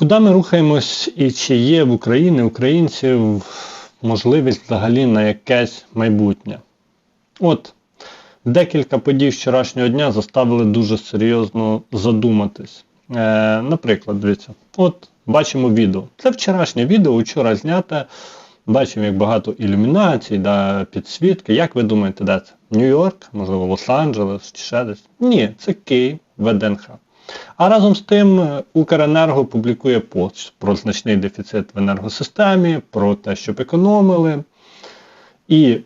Куди ми рухаємось і чи є в Україні українців можливість взагалі на якесь майбутнє? От, декілька подій вчорашнього дня заставили дуже серйозно задуматись. Е, наприклад, дивіться, от бачимо відео. Це вчорашнє відео, вчора зняте. Бачимо, як багато ілюмінацій, да, підсвітки. Як ви думаєте, де це? Нью-Йорк, можливо, Лос-Анджелес чи ще десь? Ні, це Київ, ВДНХ. А разом з тим е, Укренерго публікує пост про значний дефіцит в енергосистемі, про те, щоб економили. І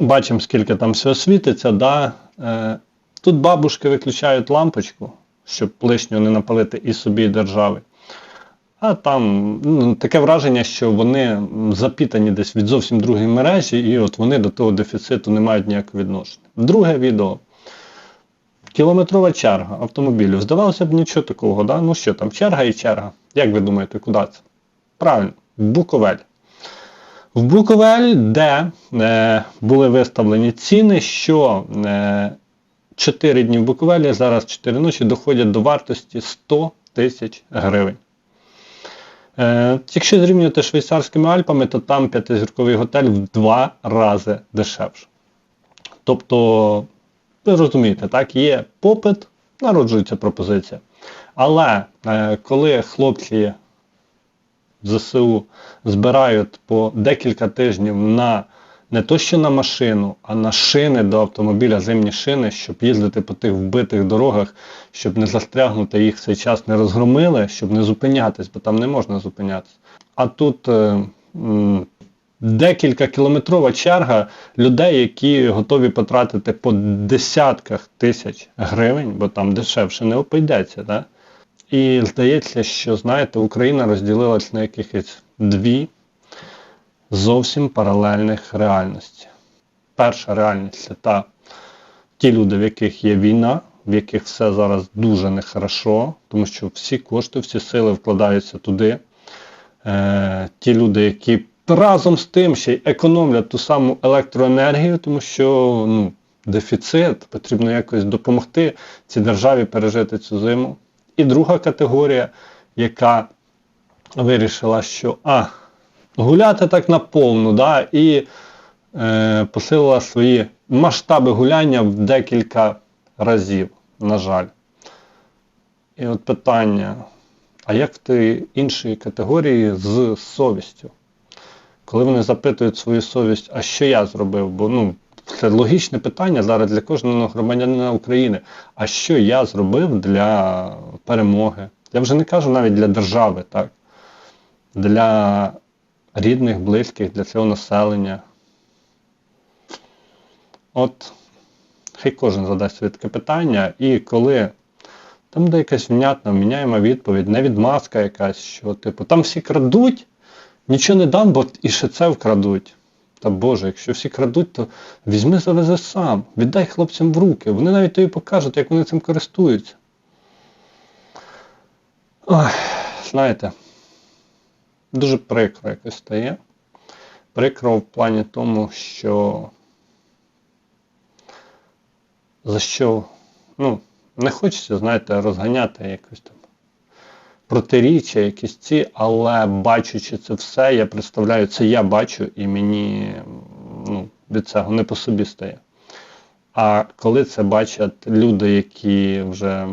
бачимо, скільки там всього світиться. Да? Е, тут бабушки виключають лампочку, щоб лишнього не напалити і собі, і держави. А там ну, таке враження, що вони запітані десь від зовсім другої мережі, і от вони до того дефіциту не мають ніякого відношення. Друге відео. Кілометрова черга автомобілів. Здавалося б, нічого такого, да? ну що там, черга і черга. Як ви думаєте, куди це? Правильно, в Буковель. В Буковель, де е, були виставлені ціни, що е, 4 дні в Буковелі, зараз 4 ночі доходять до вартості 100 тисяч гривень. Е, якщо зрівнювати швейцарськими Альпами, то там п'ятизірковий готель в два рази дешевше. Тобто, ви розумієте, так, є попит, народжується пропозиція. Але е, коли хлопці ЗСУ збирають по декілька тижнів на не то що на машину, а на шини до автомобіля, зимні шини, щоб їздити по тих вбитих дорогах, щоб не застрягнути їх цей час не розгромили, щоб не зупинятись, бо там не можна зупинятися. А тут е, декілька кілометрова черга людей, які готові потратити по десятках тисяч гривень, бо там дешевше не обійдеться. Да? І здається, що, знаєте, Україна розділилась на якихось дві зовсім паралельних реальності. Перша реальність це та ті люди, в яких є війна, в яких все зараз дуже нехорошо, тому що всі кошти, всі сили вкладаються туди. Е, ті люди, які разом з тим ще й економлять ту саму електроенергію, тому що ну, дефіцит, потрібно якось допомогти цій державі пережити цю зиму. І друга категорія, яка вирішила, що а, гуляти так наповну, да, і е, посилила свої масштаби гуляння в декілька разів, на жаль. І от питання, а як в тій іншій категорії з совістю? Коли вони запитують свою совість, а що я зробив? Бо ну, це логічне питання зараз для кожного громадянина України. А що я зробив для перемоги? Я вже не кажу навіть для держави, так? Для рідних, близьких, для цього населення. От, хай кожен задасть собі таке питання, і коли там буде якась внятна, міняємо відповідь, не відмазка якась, що, типу, там всі крадуть, нічого не дам, бо і ще це вкрадуть. Та Боже, якщо всі крадуть, то візьми завези сам, віддай хлопцям в руки. Вони навіть тобі покажуть, як вони цим користуються. Ой, знаєте, дуже прикро якось стає. Прикро в плані тому, що за що, ну, не хочеться, знаєте, розганяти якось там протиріччя, якісь ці, але бачучи це все, я представляю, це я бачу і мені ну, від цього не по собі стає. А коли це бачать люди, які вже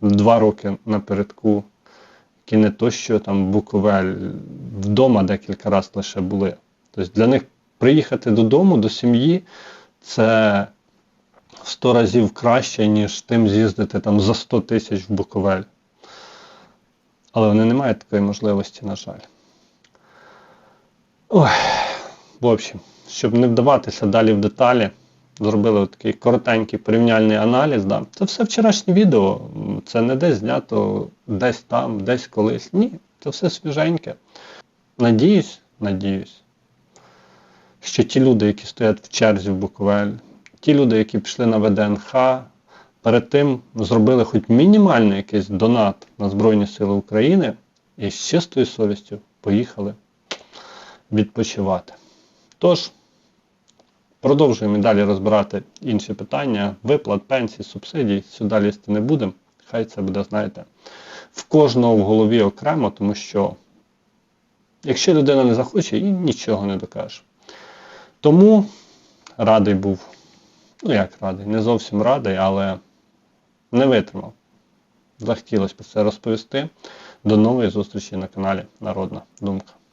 два роки напередку, які не то, що там Буковель вдома декілька разів лише були. Тобто для них приїхати додому, до сім'ї, це в 100 разів краще, ніж тим з'їздити там за 100 тисяч в Буковель. Але вони не мають такої можливості, на жаль. Ой, в общем, щоб не вдаватися далі в деталі, зробили такий коротенький порівняльний аналіз. Да. Це все вчорашнє відео, це не десь знято десь там, десь колись. Ні, це все свіженьке. Надіюсь, надіюсь, що ті люди, які стоять в черзі в Буковель, ті люди, які пішли на ВДНХ, перед тим зробили хоч мінімальний якийсь донат на Збройні Сили України і з чистою совістю поїхали відпочивати. Тож, продовжуємо і далі розбирати інші питання, виплат, пенсій, субсидій, сюди лізти не будемо. Хай це буде, знаєте, в кожного в голові окремо, тому що якщо людина не захоче, і нічого не докаже. Тому радий був, ну як радий, не зовсім радий, але не витримав. Захотілося про це розповісти. До нової зустрічі на каналі Народна Думка.